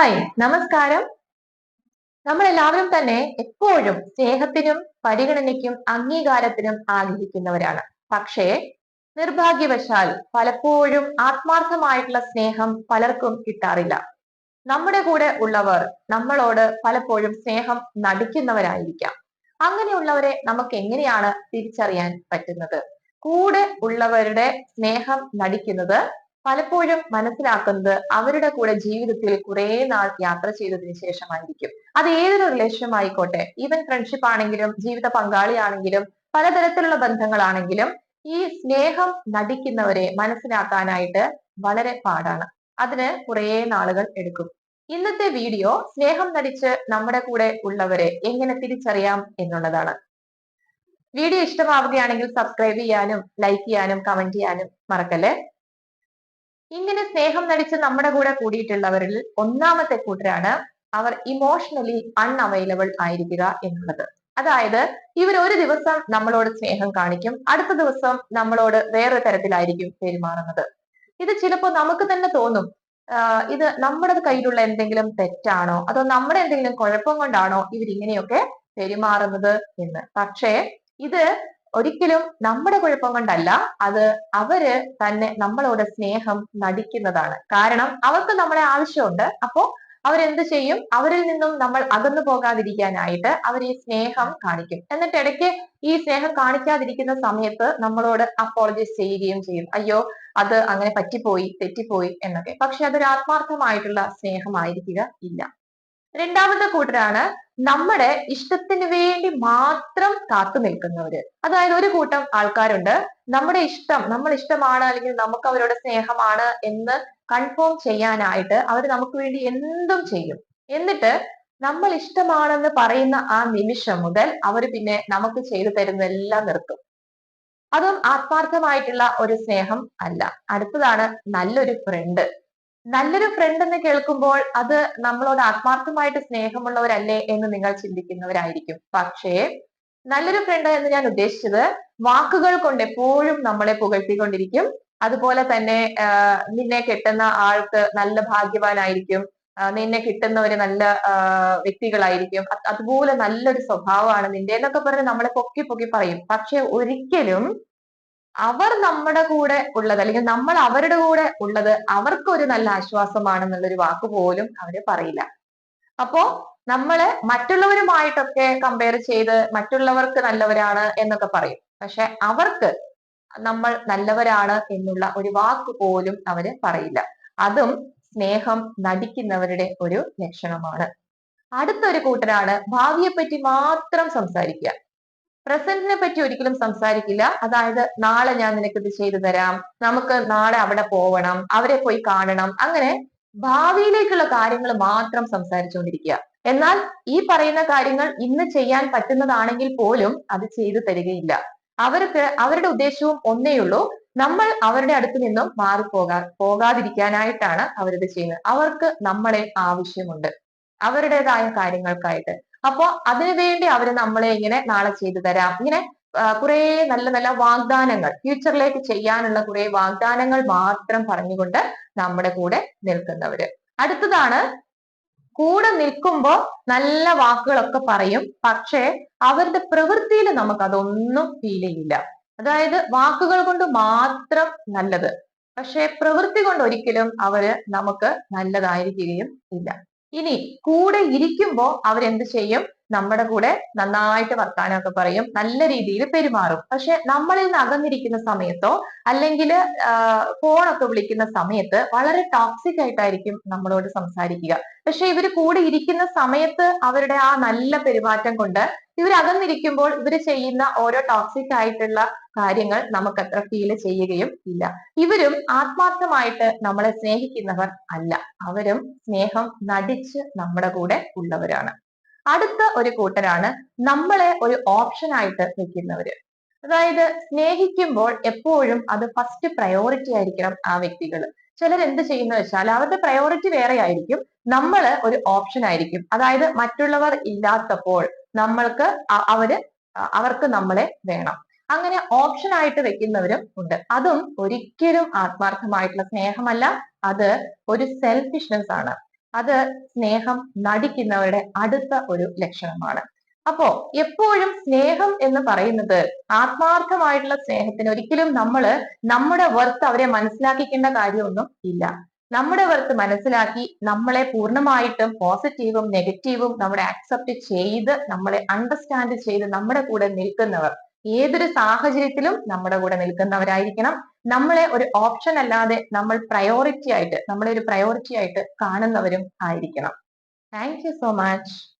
Hi നമസ്കാരം. നമ്മൾ എല്ലാവരും തന്നെ എപ്പോഴും സ്നേഹത്തിനും പരിഗണനയ്ക്കും അംഗീകാരത്തിനും ആഗ്രഹിക്കുന്നവരാണ്. പക്ഷേ നിർഭാഗ്യവശാൽ പലപ്പോഴും ആത്മാർത്ഥമായിട്ടുള്ള സ്നേഹം പലർക്കും കിട്ടാറില്ല. നമ്മുടെ കൂടെ ഉള്ളവർ നമ്മളോട് പലപ്പോഴും സ്നേഹം നടിക്കുന്നവരായിരിക്കാം. അങ്ങനെയുള്ളവരെ നമുക്ക് എങ്ങനെയാണ് തിരിച്ചറിയാൻ പറ്റുന്നത്? കൂടെ ഉള്ളവരുടെ സ്നേഹം നടിക്കുന്നത് പലപ്പോഴും മനസ്സിലാക്കുന്നത് അവരുടെ കൂടെ ജീവിതത്തിൽ കുറെ നാൾ യാത്ര ചെയ്തതിനു ശേഷമായിരിക്കും. അത് ഏതൊരു റിലേഷനും ആയിക്കോട്ടെ. ഈവൻ ഫ്രണ്ട്ഷിപ്പ് ആണെങ്കിലും ജീവിത പങ്കാളിയാണെങ്കിലും പലതരത്തിലുള്ള ബന്ധങ്ങളാണെങ്കിലും ഈ സ്നേഹം നടിക്കുന്നവരെ മനസ്സിലാക്കാനായിട്ട് വളരെ പാടാണ്. അതിന് കുറെ നാളുകൾ എടുക്കും. ഇന്നത്തെ വീഡിയോ സ്നേഹം നടിച്ച് നമ്മുടെ കൂടെ ഉള്ളവരെ എങ്ങനെ തിരിച്ചറിയാം എന്നുള്ളതാണ്. വീഡിയോ ഇഷ്ടമാവുകയാണെങ്കിൽ സബ്സ്ക്രൈബ് ചെയ്യാനും ലൈക്ക് ചെയ്യാനും കമന്റ് ചെയ്യാനും മറക്കല്ലേ? ഇങ്ങനെ സ്നേഹം നടിച്ച് നമ്മുടെ കൂടെ കൂടിയിട്ടുള്ളവരിൽ ഒന്നാമത്തെ കൂട്ടരാണ് അവർ ഇമോഷണലി അൺഅവൈലബിൾ ആയിരിക്കുക എന്നുള്ളത്. അതായത് ഇവർ ഒരു ദിവസം നമ്മളോട് സ്നേഹം കാണിക്കും അടുത്ത ദിവസം നമ്മളോട് വേറെ തരത്തിലായിരിക്കും പെരുമാറുന്നത്. ഇത് ചിലപ്പോൾ നമുക്ക് തന്നെ തോന്നും ഇത് നമ്മുടെ കയ്യിലുള്ള എന്തെങ്കിലും തെറ്റാണോ അതോ നമ്മുടെ എന്തെങ്കിലും കുഴപ്പം കൊണ്ടാണോ ഇവരിങ്ങനെയൊക്കെ പെരുമാറുന്നത് എന്ന്. പക്ഷേ ഇത് ഒരിക്കലും നമ്മുടെ കുഴപ്പം കൊണ്ടല്ല. അത് അവർ തന്നെ നമ്മളോട് സ്നേഹം നടിക്കുന്നതാണ്. കാരണം അവർക്ക് നമ്മളെ ആവശ്യമുണ്ട്. അപ്പോ അവരെന്ത് ചെയ്യും? അവരിൽ നിന്നും നമ്മൾ അകന്നു പോകാതിരിക്കാനായിട്ട് അവർ ഈ സ്നേഹം കാണിക്കും. എന്നിട്ട് ഇടയ്ക്ക് ഈ സ്നേഹം കാണിക്കാതിരിക്കുന്ന സമയത്ത് നമ്മളോട് അപ്പോളജൈസ് ചെയ്യുകയും ചെയ്യും. അയ്യോ അത് അങ്ങനെ പറ്റിപ്പോയി തെറ്റിപ്പോയി എന്നൊക്കെ. പക്ഷെ അതൊരു ആത്മാർത്ഥമായിട്ടുള്ള സ്നേഹമായിരിക്കുക ഇല്ല. രണ്ടാമത്തെ കൂട്ടരാണ് നമ്മുടെ ഇഷ്ടത്തിന് വേണ്ടി മാത്രം കാത്തു നിൽക്കുന്നവര്. അതായത് ഒരു കൂട്ടം ആൾക്കാരുണ്ട്. നമ്മുടെ ഇഷ്ടം നമ്മൾ ഇഷ്ടമാണ് അല്ലെങ്കിൽ നമുക്ക് അവരുടെ സ്നേഹമാണ് എന്ന് കൺഫേം ചെയ്യാനായിട്ട് അവർ നമുക്ക് വേണ്ടി എന്തും ചെയ്യും. എന്നിട്ട് നമ്മൾ ഇഷ്ടമാണെന്ന് പറയുന്ന ആ നിമിഷം മുതൽ അവർ പിന്നെ നമുക്ക് ചെയ്തു തരുന്നതെല്ലാം നിർത്തും. അതും ആത്മാർത്ഥമായിട്ടുള്ള ഒരു സ്നേഹം അല്ല. അടുത്തതാണ് നല്ലൊരു ഫ്രണ്ട് നല്ലൊരു ഫ്രണ്ട് എന്ന് കേൾക്കുമ്പോൾ അത് നമ്മളോട് ആത്മാർത്ഥമായിട്ട് സ്നേഹമുള്ളവരല്ലേ എന്ന് നിങ്ങൾ ചിന്തിക്കുന്നവരായിരിക്കും. പക്ഷേ നല്ലൊരു ഫ്രണ്ട് എന്ന് ഞാൻ ഉദ്ദേശിച്ചത് വാക്കുകൾ കൊണ്ട് എപ്പോഴും നമ്മളെ പുകഴ്ത്തിക്കൊണ്ടിരിക്കും. അതുപോലെ തന്നെ നിന്നെ കെട്ടുന്ന ആൾക്ക് നല്ല ഭാഗ്യവാനായിരിക്കും. നിന്നെ കിട്ടുന്നവര് നല്ല വ്യക്തികളായിരിക്കും. അതുപോലെ നല്ലൊരു സ്വഭാവമാണ് നിന്റെ എന്നൊക്കെ പറഞ്ഞ് നമ്മളെ പൊക്കി പൊക്കി പറയും. പക്ഷെ ഒരിക്കലും അവർ നമ്മുടെ കൂടെ ഉള്ളത് അല്ലെങ്കിൽ നമ്മൾ അവരുടെ കൂടെ ഉള്ളത് അവർക്ക് ഒരു നല്ല ആശ്വാസമാണെന്നുള്ളൊരു വാക്ക് പോലും അവർ പറയില്ല. അപ്പോ നമ്മൾ മറ്റുള്ളവരുമായിട്ടൊക്കെ കമ്പയർ ചെയ്ത് മറ്റുള്ളവർക്ക് നല്ലവരാണ് എന്നൊക്കെ പറയും. പക്ഷെ അവർക്ക് നമ്മൾ നല്ലവരാണ് എന്നുള്ള ഒരു വാക്ക് പോലും അവർ പറയില്ല. അതും സ്നേഹം നടിക്കുന്നവരുടെ ഒരു ലക്ഷണമാണ്. അടുത്തൊരു കൂട്ടരാണ് ഭാവിയെ പറ്റി മാത്രം സംസാരിക്കുക. പ്രസന്റിനെ പറ്റി ഒരിക്കലും സംസാരിക്കില്ല. അതായത് നാളെ ഞാൻ നിനക്ക് ഇത് ചെയ്തു തരാം. നമുക്ക് നാളെ അവിടെ പോവണം. അവരെ പോയി കാണണം. അങ്ങനെ ഭാവിയിലേക്കുള്ള കാര്യങ്ങൾ മാത്രം സംസാരിച്ചുകൊണ്ടിരിക്കുക. എന്നാൽ ഈ പറയുന്ന കാര്യങ്ങൾ ഇന്ന് ചെയ്യാൻ പറ്റുന്നതാണെങ്കിൽ പോലും അത് ചെയ്തു തരികയില്ല. അവർക്ക് അവരുടെ ഉദ്ദേശവും ഒന്നേയുള്ളൂ നമ്മൾ അവരുടെ അടുത്ത് നിന്നും മാറിപ്പോകാ പോകാതിരിക്കാനായിട്ടാണ് അവരിത് ചെയ്യുന്നത്. അവർക്ക് നമ്മളെ ആവശ്യമുണ്ട്. അവരുടേതായ കാര്യങ്ങൾക്കായിട്ട്. അപ്പോ അതിനുവേണ്ടി അവർ നമ്മളെ ഇങ്ങനെ നാളെ ചെയ്തു തരാം. ഇങ്ങനെ കുറെ നല്ല നല്ല വാഗ്ദാനങ്ങൾ ഫ്യൂച്ചറിലേക്ക് ചെയ്യാനുള്ള കുറെ വാഗ്ദാനങ്ങൾ മാത്രം പറഞ്ഞുകൊണ്ട് നമ്മുടെ കൂടെ നിൽക്കുന്നവര്. അടുത്തതാണ് കൂടെ നിൽക്കുമ്പോൾ നല്ല വാക്കുകളൊക്കെ പറയും. പക്ഷേ അവരുടെ പ്രവൃത്തിയിൽ നമുക്ക് അതൊന്നും ഫീൽ ചെയ്യില്ല. അതായത് വാക്കുകൾ കൊണ്ട് മാത്രം നല്ലത്. പക്ഷെ പ്രവൃത്തി കൊണ്ട് ഒരിക്കലും അവർ നമുക്ക് നല്ലതായിരിക്കുകയും ഇല്ല. ഇനി കൂടെ ഇരിക്കുമ്പോ അവരെന്ത് ചെയ്യും? നമ്മുടെ കൂടെ നന്നായിട്ട് വർത്താനമൊക്കെ പറയും. നല്ല രീതിയിൽ പെരുമാറും. പക്ഷെ നമ്മളിൽ നിന്ന് അകന്നിരിക്കുന്ന സമയത്തോ അല്ലെങ്കിൽ ഫോണൊക്കെ വിളിക്കുന്ന സമയത്ത് വളരെ ടോക്സിക് ആയിട്ടായിരിക്കും നമ്മളോട് സംസാരിക്കുക. പക്ഷെ ഇവർ കൂടെ ഇരിക്കുന്ന സമയത്ത് അവരുടെ ആ നല്ല പെരുമാറ്റം കൊണ്ട് ഇവർ അകന്നിരിക്കുമ്പോൾ ഇവർ ചെയ്യുന്ന ഓരോ ടോക്സിക് ആയിട്ടുള്ള കാര്യങ്ങൾ നമുക്ക് അത്ര ഫീൽ ചെയ്യുകയും ഇല്ല. ഇവരും ആത്മാർത്ഥമായിട്ട് നമ്മളെ സ്നേഹിക്കുന്നവർ അല്ല. അവരും സ്നേഹം നടിച്ച് നമ്മുടെ കൂടെ ഉള്ളവരാണ്. അടുത്ത ഒരു കൂട്ടരാണ് നമ്മളെ ഒരു ഓപ്ഷൻ ആയിട്ട് വെക്കുന്നവര്. അതായത് സ്നേഹിക്കുമ്പോൾ എപ്പോഴും അത് ഫസ്റ്റ് പ്രയോറിറ്റി ആയിരിക്കണം ആ വ്യക്തികൾ ചിലർ എന്ത് ചെയ്യുന്ന വെച്ചാൽ അവരുടെ പ്രയോറിറ്റി വേറെ ആയിരിക്കും. നമ്മൾ ഒരു ഓപ്ഷൻ ആയിരിക്കും. അതായത് മറ്റുള്ളവർ ഇല്ലാത്തപ്പോൾ നമ്മൾക്ക് അവർ അവർക്ക് നമ്മളെ വേണം. അങ്ങനെ ഓപ്ഷൻ ആയിട്ട് വെക്കുന്നവരും ഉണ്ട്. അതും ഒരിക്കലും ആത്മാർത്ഥമായിട്ടുള്ള സ്നേഹമല്ല. അത് ഒരു സെൽഫിഷ്നെസ് ആണ്. അത് സ്നേഹം നടിക്കുന്നവരുടെ അടുത്ത ഒരു ലക്ഷണമാണ്. അപ്പോ എപ്പോഴും സ്നേഹം എന്ന് പറയുന്നത് ആത്മാർത്ഥമായിട്ടുള്ള സ്നേഹത്തിന് ഒരിക്കലും നമ്മൾ നമ്മുടെ വർത്ത് അവരെ മനസ്സിലാക്കിക്കേണ്ട കാര്യമൊന്നും ഇല്ല. നമ്മുടെ വർത്ത് മനസ്സിലാക്കി നമ്മളെ പൂർണമായിട്ടും പോസിറ്റീവും നെഗറ്റീവും നമ്മളെ അക്സെപ്റ്റ് ചെയ്ത് നമ്മളെ അണ്ടർസ്റ്റാൻഡ് ചെയ്ത് നമ്മുടെ കൂടെ നിൽക്കുന്നവർ ഏതൊരു സാഹചര്യത്തിലും നമ്മുടെ കൂടെ നിൽക്കുന്നവരായിരിക്കണം. നമ്മളെ ഒരു ഓപ്ഷൻ അല്ലാതെ നമ്മൾ പ്രയോറിറ്റി ആയിട്ട് നമ്മളെ ഒരു പ്രയോറിറ്റി ആയിട്ട് കാണുന്നവരും ആയിരിക്കണം. Thank you so much